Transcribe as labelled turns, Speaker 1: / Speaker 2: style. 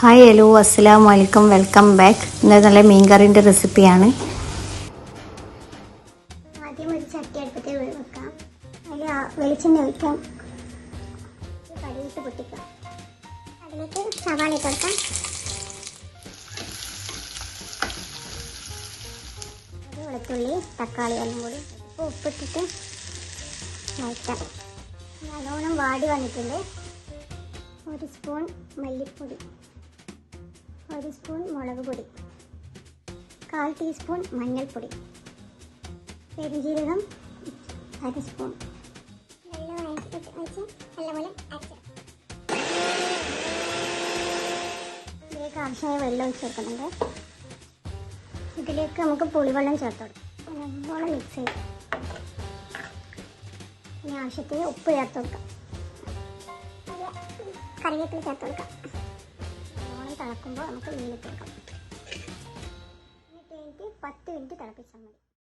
Speaker 1: Hi hello അസ്സലാം വലൈക്കും welcome back ഇന്ന് നല്ല മീൻകറിന്റെ റെസിപ്പിയാണ്
Speaker 2: ആദ്യം ഒരു ചട്ടി അടുപ്പത്തിൽ വെക്കാം. അതിൽ വെളിച്ചെണ്ണ ഒഴിക്കാം. കടുകിട്ട് പൊട്ടിക്കാം. അതിലേക്ക് സവാള കൊടുക്കാം. വെളുത്തുള്ളി തക്കാളി എല്ലാം കൂടി ഉപ്പ് ഉപ്പിട്ടിട്ട് വഴറ്റാം. നല്ലോണം വാടി വന്നിട്ടുണ്ട്. ഒരു സ്പൂൺ മല്ലിപ്പൊടി. ഒരു സ്പൂൺ മുളക് പൊടി. കാൽ ടീസ്പൂൺ മഞ്ഞൾപ്പൊടി. പെരുംജീരകം അര സ്പൂൺ. ഇതിലേക്ക് ആവശ്യമായ വെള്ളം ഒഴിച്ച് ഇതിലേക്ക് നമുക്ക് പുളിവെള്ളം ചേർത്ത് കൊടുക്കാം. നല്ലോണം മിക്സ് ചെയ്യും ഇനി ആവശ്യത്തിന് ഉപ്പ് ചേർത്ത് കൊടുക്കാം. കറിവേപ്പില ചേർത്ത് കൊടുക്കാം. തിളക്കുമ്പോൾ നമുക്ക് മീനിട്ട് കൊടുക്കാം. എന്നിട്ട് കഴിഞ്ഞിട്ട് പത്ത് മിനിറ്റ് തിളപ്പിച്ചാൽ മതി.